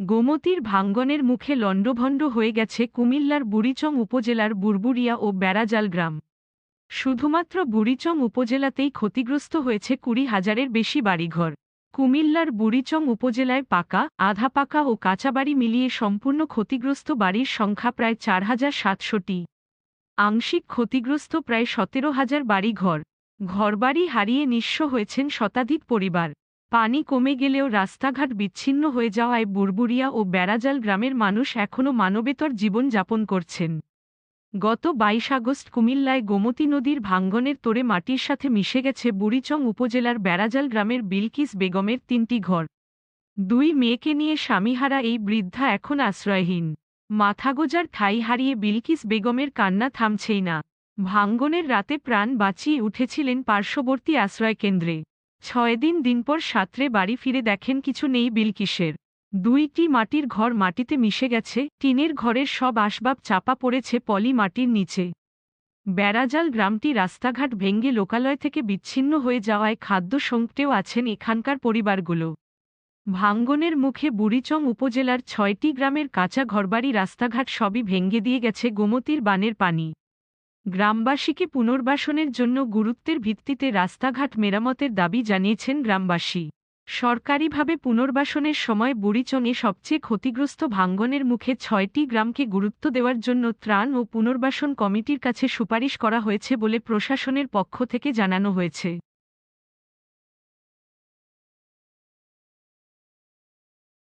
গোমতীর ভাঙ্গনের মুখে লণ্ডভণ্ড হয়ে গেছে কুমিল্লার বুড়িচং উপজেলার বুরবুরিয়া ও বেড়াজাল গ্রাম। শুধুমাত্র বুড়িচং উপজেলাতেই ক্ষতিগ্রস্ত হয়েছে কুড়ি হাজারের বেশি বাড়িঘর। কুমিল্লার বুড়িচং উপজেলায় পাকা, আধা পাকা ও কাঁচাবাড়ি মিলিয়ে সম্পূর্ণ ক্ষতিগ্রস্ত বাড়ির সংখ্যা প্রায় চার হাজার সাতশোটি। আংশিক ক্ষতিগ্রস্ত প্রায় সতেরো হাজার বাড়িঘর। ঘরবাড়ি হারিয়ে নিঃস্ব হয়েছেন শতাধিক পরিবার। পানি কমে গেলেও রাস্তাঘাট বিচ্ছিন্ন হয়ে যাওয়ায় বুরবুরিয়া ও বেড়াজাল গ্রামের মানুষ এখনও মানবেতর জীবন যাপন করছেন। গত বাইশ আগস্ট কুমিল্লায় গোমতী নদীর ভাঙ্গনের তোরে মাটির সাথে মিশে গেছে বুড়িচং উপজেলার বেড়াজাল গ্রামের বিলকিস বেগমের তিনটি ঘর। দুই মেয়েকে নিয়ে স্বামীহারা এই বৃদ্ধা এখন আশ্রয়হীন। মাথাগোজার ঠাই হারিয়ে বিলকিস বেগমের কান্না থামছেই না। ভাঙ্গনের রাতে প্রাণ বাঁচিয়ে উঠেছিলেন পার্শ্ববর্তী আশ্রয়কেন্দ্রে। ছয় দিন দিন পর সাঁতরে বাড়ি ফিরে দেখেন কিছু নেই বিলকিসের দুইটি মাটির ঘর মাটিতে মিশে গেছে, টিনের ঘরের সব আসবাব চাপা পড়েছে পলি মাটির নিচে। বেড়াজাল গ্রামটি রাস্তাঘাট ভেঙ্গে লোকালয় থেকে বিচ্ছিন্ন হয়ে যাওয়ায় খাদ্য সংকটেও আছেন এখানকার পরিবারগুলো। ভাঙ্গনের মুখে বুড়িচং উপজেলার ছয়টি গ্রামের কাঁচা ঘরবাড়ি রাস্তাঘাট সবই ভেঙ্গে দিয়ে গেছে গোমতীর বানের পানি। গ্রামবাসীকে পুনর্বাসনের জন্য গুরুত্বের ভিত্তিতে রাস্তাঘাট মেরামতের দাবি জানিয়েছেন গ্রামবাসী। সরকারিভাবে পুনর্বাসনের সময় বুড়িচংয়ে সবচেয়ে ক্ষতিগ্রস্ত ভাঙ্গনের মুখে ছয়টি গ্রামকে গুরুত্ব দেওয়ার জন্য ত্রাণ ও পুনর্বাসন কমিটির কাছে সুপারিশ করা হয়েছে বলে প্রশাসনের পক্ষ থেকে জানানো হয়েছে।